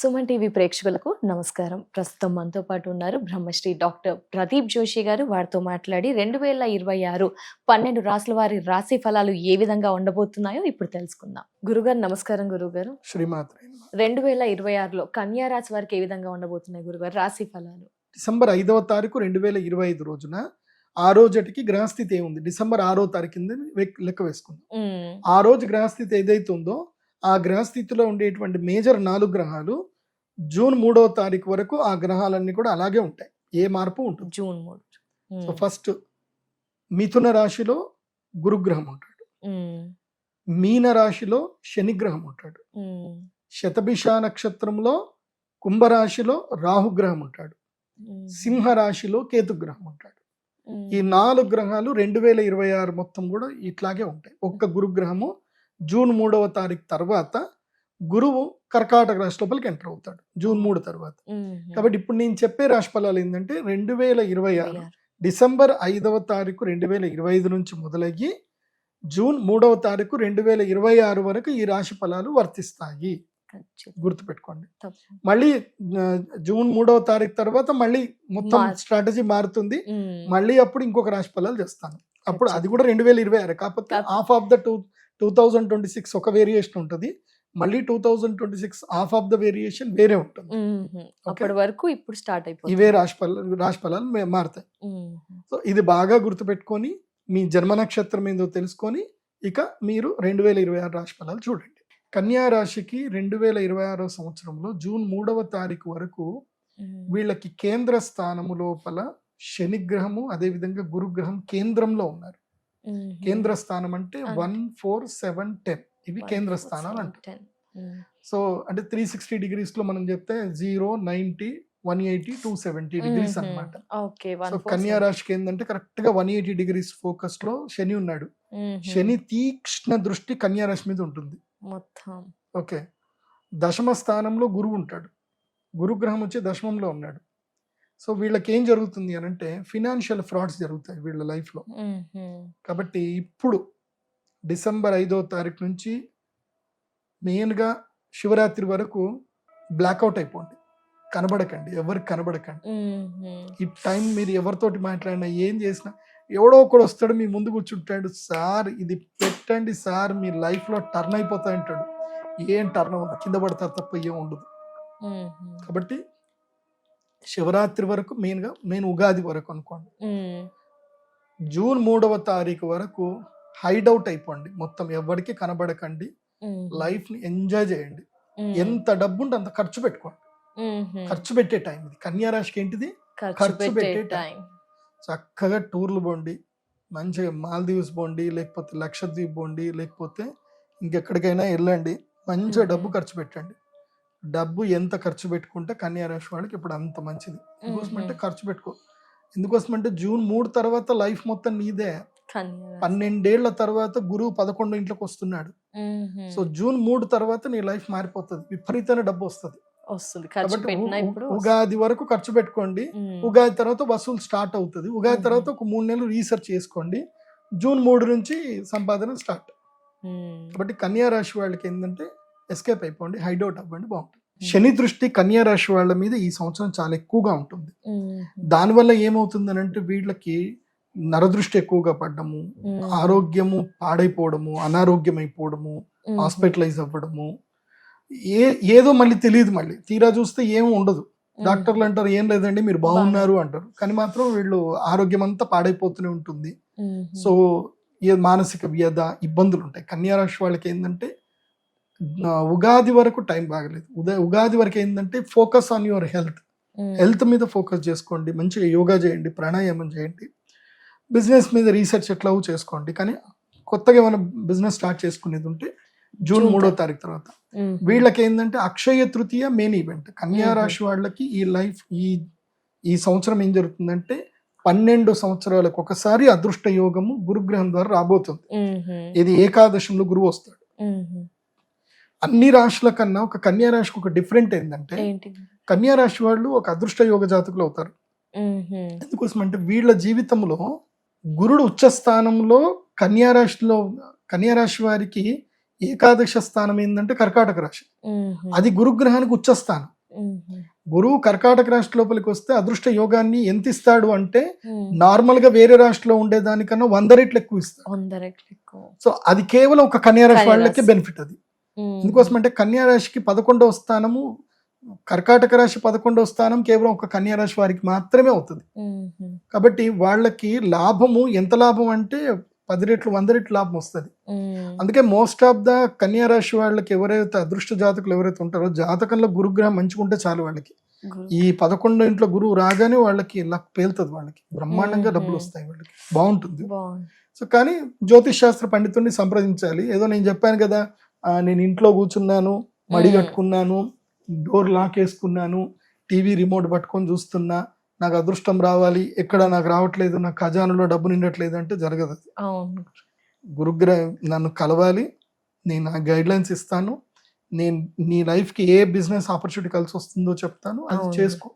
Suman TV ప్రేక్షకులకు నమస్కారం. ప్రస్తుతం మనతో పాటు ఉన్నారు బ్రహ్మశ్రీ డాక్టర్ ప్రదీప్ జోషి గారు. వారితో మాట్లాడి రెండు వేల ఇరవై ఆరు పన్నెండు రాసుల వారి రాశి ఫలాలు ఏ విధంగా ఉండబోతున్నాయో ఇప్పుడు తెలుసుకుందాం. గురుగారు నమస్కారం గురుగారు. రెండు వేల ఇరవై ఆరులో కన్యా రాశి వారికి ఏ విధంగా ఉండబోతున్నాయి గురుగారు రాశి ఫలాలు? డిసెంబర్ ఐదవ తారీఖు రెండు వేల ఇరవై ఐదు రోజున ఆ రోజుటికి గ్రహస్థితి ఏముంది? డిసెంబర్ ఆరో తారీఖు లెక్క వేసుకుందాం. ఆ రోజు గ్రహస్థితి ఏదైతే ఉందో ఆ గ్రహస్థితిలో ఉండేటువంటి మేజర్ నాలుగు గ్రహాలు జూన్ మూడవ తారీఖు వరకు ఆ గ్రహాలన్నీ కూడా అలాగే ఉంటాయి. ఏ మార్పు ఉంటుంది జూన్ మూడు. సో ఫస్ట్ మిథున రాశిలో గురుగ్రహం ఉంటాడు. మీన రాశిలో శనిగ్రహం ఉంటాడు. శతభిష నక్షత్రంలో కుంభరాశిలో రాహుగ్రహం ఉంటాడు. సింహ రాశిలో కేతుగ్రహం ఉంటాడు. ఈ నాలుగు గ్రహాలు రెండు వేల ఇరవై ఆరు మొత్తం కూడా ఇట్లాగే ఉంటాయి. ఒక్క గురుగ్రహము జూన్ మూడవ తారీఖు తర్వాత గురువు కర్కాటక రాశి లోపలికి ఎంటర్ అవుతాడు జూన్ మూడు తర్వాత. కాబట్టి ఇప్పుడు నేను చెప్పే రాశి ఫలాలు ఏంటంటే రెండు వేల ఇరవై ఆరు. డిసెంబర్ ఐదవ తారీఖు రెండు వేల ఇరవై ఐదు నుంచి మొదలయ్యి జూన్ మూడవ తారీఖు రెండు వేల ఇరవై ఆరు వరకు ఈ రాశి ఫలాలు వర్తిస్తాయి. గుర్తుపెట్టుకోండి. మళ్ళీ జూన్ మూడవ తారీఖు తర్వాత మళ్ళీ మొత్తం స్ట్రాటజీ మారుతుంది. మళ్ళీ అప్పుడు ఇంకొక రాశి ఫలాలు చేస్తాను అప్పుడు అది. కూడా రెండు వేల ఇరవై ఆరు. కాకపోతే కాకపోతే- half of the two two thousand twenty six ఒక వేరియేషన్ ఉంటుంది. మళ్ళీ two thousand twenty six half of the variation వేరే ఉంటుంది అప్పటి వరకు ఇప్పుడు స్టార్ట్ అయిపోతుంది. ఇవే రాశి ఫలాలు రాశి ఫలాలు మారుతాయి సో ఇది బాగా గుర్తుపెట్టుకొని మీ జన్మ నక్షత్రం ఏందో తెలుసుకొని ఇక మీరు రెండు వేల ఇరవై ఆరు రాశి ఫలాలు చూడండి. కన్యా రాశికి రెండు వేల ఇరవై ఆరో సంవత్సరంలో జూన్ మూడవ తారీఖు వరకు వీళ్ళకి కేంద్ర స్థానము లోపల శనిగ్రహము అదేవిధంగా గురుగ్రహం కేంద్రంలో ఉన్నారు. కేంద్ర స్థానం అంటే- వన్ ఫోర్ సెవెన్ టెన్. ఇవి కేంద్ర స్థానాలు అంటారు ten. ఉమ్, సో అంటే త్రీ సిక్స్టీ డిగ్రీస్లో మనం చెప్తే zero ninety one eighty two seventy degrees um, అన్నమాట. ఓకే వన్ సో కన్యా. రాశికి ఏంటంటే కరెక్ట్గా వన్ ఎయిటీ డిగ్రీస్ ఫోకస్లో శని ఉన్నాడు. ఉమ్, శని తీక్ష్ణ దృష్టి కన్యా రాశి మీద ఉంటుంది. మొత్తం. ఓకే. దశమ స్థానంలో గురువు ఉంటాడు. గురుగ్రహం వచ్చి దశమంలో ఉన్నాడు. సో వీళ్ళకి ఏం జరుగుతుంది అని అంటే ఫినాన్షియల్ ఫ్రాడ్స్ జరుగుతాయి వీళ్ళ లైఫ్లో కాబట్టి ఇప్పుడు డిసెంబర్ ఐదో తారీఖు నుంచి మెయిన్గా శివరాత్రి వరకు బ్లాక్అవుట్ అయిపోండి. కనబడకండి. ఎవరికి కనబడకండి. ఈ టైం మీరు ఎవరితోటి మాట్లాడినా ఏం చేసినా ఎవడో ఒకడు వస్తాడు మీ ముందు కూర్చుంటాడు సార్ ఇది పెట్టండి సార్ మీ లైఫ్లో టర్న్ అయిపోతా అంటాడు. ఏం టర్న్ అవ్వదు. కింద పడతారు తప్ప ఏం ఉండదు. కాబట్టి శివరాత్రి వరకు మెయిన్గా మెయిన్ ఉగాది వరకు అనుకోండి. జూన్ మూడవ తారీఖు వరకు హైడౌట్ అయిపోండి. మొత్తం ఎవరికి కనబడకండి. ఉమ్, లైఫ్ని ఎంజాయ్ చేయండి. ఎంత డబ్బు ఉంటే అంత ఖర్చు పెట్టుకోండి. ఖర్చు పెట్టే టైం ఇది. కన్యా రాశికి ఏంటిది? ఖర్చు పెట్టే టైం. చక్కగా టూర్లు పోండి. మంచిగా మాల్దీవ్స్ పోండి లేకపోతే లక్షద్వీప్ పోండి లేకపోతే ఇంకెక్కడికైనా వెళ్ళండి. మంచిగా డబ్బు. ఖర్చు పెట్టండి. డబ్బు ఎంత ఖర్చు పెట్టుకుంటే కన్యా రాశి వాళ్ళకి ఇప్పుడు అంత మంచిది. ఎందుకోసం అంటే. ఖర్చు పెట్టుకో. ఎందుకోసం అంటే జూన్ మూడు తర్వాత లైఫ్ మొత్తం నీదే. పన్నెండేళ్ళ తర్వాత గురువు పదకొండు ఇంట్లోకి వస్తున్నాడు. సో జూన్ మూడు తర్వాత నీ లైఫ్ మారిపోతుంది. విపరీతమైన డబ్బు వస్తుంది. ఉగాది వరకు ఖర్చు పెట్టుకోండి. ఉగాది తర్వాత వసూలు స్టార్ట్ అవుతుంది. ఉగాది. తర్వాత ఒక మూడు నెలలు రీసెర్చ్ చేసుకోండి. జూన్ మూడు నుంచి సంపాదన స్టార్ట్. కాబట్టి కన్యా రాశి వాళ్ళకి ఏంటంటే ఎస్కేప్ అయిపోండి హైడౌట్ అవ్వండి బాగుంటుంది. శని దృష్టి కన్యా రాశి వాళ్ళ మీద ఈ సంవత్సరం చాలా ఎక్కువగా ఉంటుంది. దానివల్ల ఏమవుతుంది అని అంటే వీళ్ళకి నరదృష్టి ఎక్కువగా పడ్డము ఆరోగ్యము పాడైపోవడము అనారోగ్యం అయిపోవడము హాస్పిటలైజ్ అవ్వడము ఏ ఏదో మళ్ళీ తెలియదు మళ్ళీ. తీరా చూస్తే ఏం ఉండదు. డాక్టర్లు అంటారు ఏం లేదండి మీరు బాగున్నారు అంటారు. కానీ మాత్రం వీళ్ళు ఆరోగ్యం అంతా పాడైపోతూనే ఉంటుంది. సో ఏ మానసిక వ్యధ ఇబ్బందులు ఉంటాయి. కన్యా రాశి వాళ్ళకి ఏంటంటే ఉగాది వరకు టైం బాగలేదు. ఉదయ ఉగాది వరకు ఏంటంటే focus on your health. Health మీద ఫోకస్ చేసుకోండి. మంచిగా యోగా చేయండి ప్రాణాయామం చేయండి. బిజినెస్ మీద రీసెర్చ్ ఎట్లా చేసుకోండి. కానీ కొత్తగా ఏమైనా బిజినెస్ స్టార్ట్ చేసుకునేది ఉంటే జూన్ మూడో. తారీఖు తర్వాత. వీళ్ళకి ఏంటంటే అక్షయ తృతీయ మెయిన్ ఈవెంట్. కన్యా. రాశి వాళ్ళకి ఈ లైఫ్ ఈ ఈ సంవత్సరం ఏం జరుగుతుందంటే పన్నెండు సంవత్సరాలకు ఒకసారి అదృష్ట యోగము గురుగ్రహం ద్వారా రాబోతుంది. ఇది ఏకాదశంలో గురువు వస్తాడు. అన్ని రాశుల కన్నా ఒక కన్యా రాశికి ఒక డిఫరెంట్ ఏంటంటే ఏంటి? కన్యా రాశి వాళ్ళు ఒక అదృష్ట యోగ జాతకులు అవుతారు. ఎందుకోసం అంటే వీళ్ళ జీవితంలో గురుడు ఉచ్చ స్థానంలో కన్యా రాశిలో కన్యా రాశి వారికి ఏకాదశ స్థానం ఏంటంటే కర్కాటక రాశి. అది గురుగ్రహానికి ఉచ్చస్థానం గురువు కర్కాటక రాశి లోపలికి వస్తే అదృష్ట యోగాన్ని ఎంత ఇస్తాడు అంటే నార్మల్గా వేరే రాశిలో ఉండేదానికన్నా వంద రెట్లు ఎక్కువ ఇస్తాడు. సో అది కేవలం ఒక కన్యా రాశి కన్యా వాళ్ళకి. బెనిఫిట్ అది. ఎందుకోసం అంటే కన్యా రాశికి పదకొండవ స్థానము కర్కాటక రాశి పదకొండవ స్థానం కేవలం ఒక కన్యా రాశి వారికి మాత్రమే అవుతుంది. కాబట్టి వాళ్ళకి లాభము ఎంత లాభం అంటే పది రెట్లు వంద రెట్లు లాభం వస్తుంది. అందుకే మోస్ట్ ఆఫ్ ద కన్యా రాశి వాళ్ళకి ఎవరైతే అదృష్ట జాతకులు ఎవరైతే ఉంటారో జాతకంలో గురుగ్రహం మంచిగుంటే చాలు వాళ్ళకి. ఈ పదకొండో ఇంట్లో గురువు రాగానే వాళ్ళకి లక్ పేలుతుంది వాళ్ళకి. బ్రహ్మాండంగా. డబ్బులు వస్తాయి వాళ్ళకి. బాగుంటుంది. సో కానీ జ్యోతిష్ శాస్త్ర పండితుడిని సంప్రదించాలి. ఏదో నేను చెప్పాను కదా నేను ఇంట్లో కూర్చున్నాను మడి. కట్టుకున్నాను డోర్ లాక్ వేసుకున్నాను టీవీ రిమోట్ పట్టుకొని చూస్తున్నా నాకు అదృష్టం రావాలి ఎక్కడ నాకు రావట్లేదు నా ఖజానాలో డబ్బు నిండట్లేదు అంటే జరగదు అది గురుగ్రహ నన్ను కలవాలి నేను ఆ గైడ్ లైన్స్ ఇస్తాను నేను నీ లైఫ్కి ఏ బిజినెస్ ఆపర్చునిటీ కలిసి వస్తుందో చెప్తాను అది. చేసుకో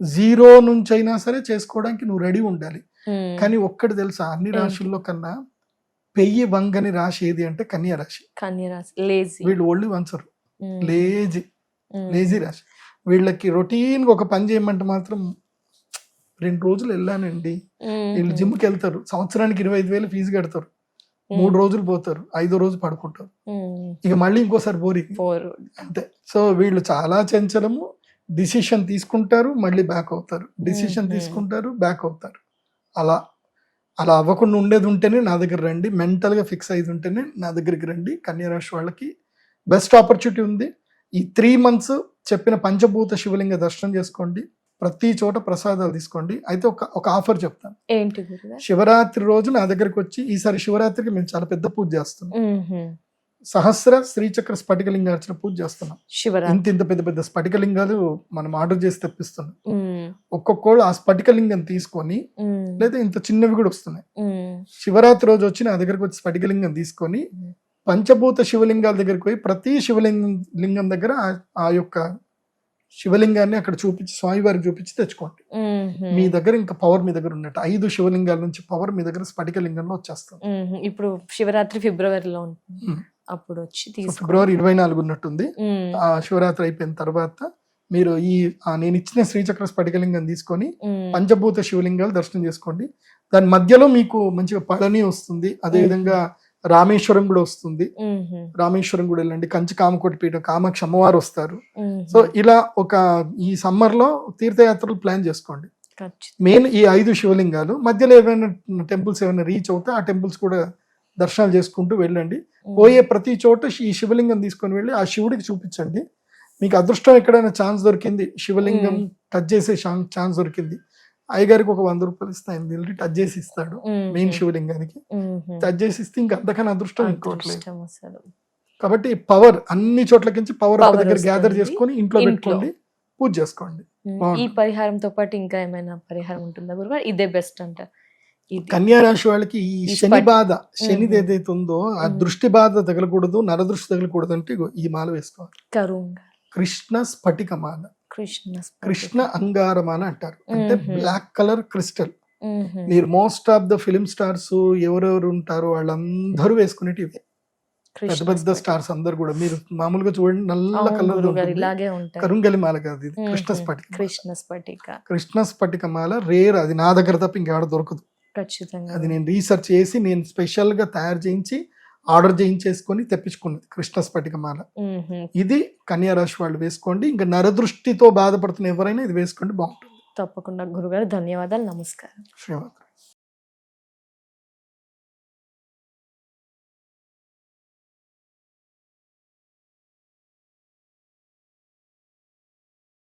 జీరో నుంచి అయినా సరే చేసుకోవడానికి నువ్వు రెడీ ఉండాలి. కానీ ఒక్కటి తెలుసా అన్ని? రాశుల్లో కన్నా పెయ్యి వంగని రాశి ఏది అంటే కన్యా రాశి కన్య రాశి లేజీ వీళ్ళు ఒళ్ళు వంచరు. లేజీ. లేజీ రాశి. వీళ్ళకి రొటీన్గా ఒక పని చేయమంటే మాత్రం రెండు రోజులు వెళ్ళానండి. వీళ్ళు జిమ్కి వెళ్తారు. సంవత్సరానికి ఇరవై ఐదు వేలు ఫీజు కడతారు. మూడు రోజులు పోతారు. ఐదో రోజు పడుకుంటారు. ఇక మళ్ళీ ఇంకోసారి బోరింగ్ అంతే. సో వీళ్ళు చాలా చంచలము. డిసిషన్ తీసుకుంటారు మళ్ళీ బ్యాక్ అవుతారు. డిసిషన్. తీసుకుంటారు బ్యాక్ అవుతారు. అలా. అలా అవ్వకుండా ఉండేది ఉంటేనే నా దగ్గర రండి. మెంటల్గా ఫిక్స్ అయ్యి ఉంటేనే నా దగ్గరికి రండి. కన్యా రాశి వాళ్ళకి బెస్ట్ ఆపర్చునిటీ ఉంది. ఈ త్రీ మంత్స్ చెప్పిన పంచభూత శివలింగ దర్శనం చేసుకోండి ప్రతి చోట ప్రసాదాలు తీసుకోండి అయితే ఒక ఒక ఆఫర్ చెప్తాను ఏంటి శివరాత్రి రోజు నా దగ్గరికి వచ్చి ఈసారి శివరాత్రికి మేము చాలా పెద్ద పూజ చేస్తున్నాం. సహస్ర శ్రీచక్ర స్ఫటికలింగార్చన పూజ చేస్తున్నాం ఇంత ఇంత పెద్ద పెద్ద స్ఫటికలింగాలు మనం ఆర్డర్ చేసి తెప్పిస్తున్నాం. ఒక్కొక్కళ్ళు ఆ స్ఫటికలింగం తీసుకొని. లేదా ఇంత చిన్నవి కూడా వస్తున్నాయి. శివరాత్రి రోజు వచ్చి నా దగ్గరకు వచ్చి స్ఫటికలింగం తీసుకొని. పంచభూత శివలింగాల దగ్గరికి పోయి ప్రతి శివలింగం లింగం దగ్గర ఆ- యొక్క శివలింగాన్ని అక్కడ చూపించి స్వామివారికి చూపించి తెచ్చుకోండి. మీ దగ్గర ఇంకా పవర్ మీ దగ్గర ఉన్నట్టు ఐదు శివలింగాల నుంచి పవర్ మీ దగ్గర స్ఫటికలింగంలో వచ్చేస్తుంది ఉమ్మ్. ఇప్పుడు శివరాత్రి ఫిబ్రవరిలో. అప్పుడు వచ్చి ఫిబ్రవరి ఇరవై నాలుగు ఉన్నట్టుంది. ఆ శివరాత్రి అయిపోయిన తర్వాత మీరు ఈ నేను ఇచ్చిన శ్రీచక్ర స్ఫటికలింగం తీసుకొని. పంచభూత శివలింగాలు దర్శనం చేసుకోండి దాని మధ్యలో మీకు మంచిగా పళని వస్తుంది అదే విధంగా రామేశ్వరం కూడా వస్తుంది. రామేశ్వరం కూడా వెళ్ళండి కంచి కామకోటి పీఠం కామాక్షి అమ్మవారు వస్తారు. సో ఇలా ఒక ఈ సమ్మర్లో తీర్థయాత్రలు ప్లాన్ చేసుకోండి. మెయిన్ ఈ ఐదు శివలింగాలు మధ్యలో ఏమైనా టెంపుల్స్ ఏమైనా రీచ్ అవుతే ఆ టెంపుల్స్ కూడా దర్శనాలు చేసుకుంటూ వెళ్ళండి. పోయే ప్రతి చోట ఈ శివలింగం తీసుకొని వెళ్ళి ఆ శివుడికి చూపించండి మీకు అదృష్టం ఎక్కడైనా ఛాన్స్ దొరికింది శివలింగం. టచ్ చేసే ఛాన్స్ దొరికింది అయ్యగారికి ఒక వంద రూపాయలు ఇస్తే ఆయన టచ్ చేసి ఇస్తాడు. మెయిన్ శివలింగానికి. టచ్ చేసి ఇస్తే ఇంకా అంతకన్నా అదృష్టం ఇంకోట్లేదు. కాబట్టి పవర్ అన్ని చోట్లకించి పవర్ Power దగ్గర గ్యాదర్. చేసుకొని ఇంట్లో. పెట్టుకోండి పూజ చేసుకోండి. ఈ. పరిహారంతో పాటు ఇంకా ఏమైనా పరిహారం ఉంటుందా గురుగారు ఇదే బెస్ట్ అంట కన్యా రాశి వాళ్ళకి ఈ శని బాధ శనిది. ఏదైతే ఉందో ఆ. దృష్టి బాధ తగలకూడదు నరదృష్టి తగలకూడదు అంటే ఈ మాల వేసుకోవాలి కరుంగ కృష్ణ స్ఫటిక మాల కృష్ణ. కృష్ణ అంగారమాల అంటారు అంటే. Black colour crystal. మీరు most of the film stars ఎవరెవరు ఉంటారో వాళ్ళందరూ ఇవే. కృష్ణ పెద్ద పెద్ద. స్టార్స్ అందరు కూడా మీరు మామూలుగా చూడండి నల్ల కలర్ ఇలాగే కరుంగలి మాల కాదు ఇది కృష్ణ. స్ఫటిక. కృష్ణ స్ఫటిక కృష్ణ స్ఫటిక మాల రేర్ అది నా దగ్గర తప్ప ఇంకెక్కడ దొరకదు ఖచ్చితంగా అది నేను రీసెర్చ్ చేసి నేను స్పెషల్గా తయారు చేయించి ఆర్డర్ చేయించేసుకొని తెప్పించుకున్నది కృష్ణ స్ఫటిక మాల. ఉమ్మ్. ఇది కన్యా రాశి వాళ్ళు వేసుకోండి. ఇంకా నరదృష్టితో బాధపడుతున్న ఎవరైనా ఇది వేసుకోండి బాగుంటుంది. తప్పకుండా గురుగారు ధన్యవాదాలు నమస్కారం. శ్రీమాత్ర.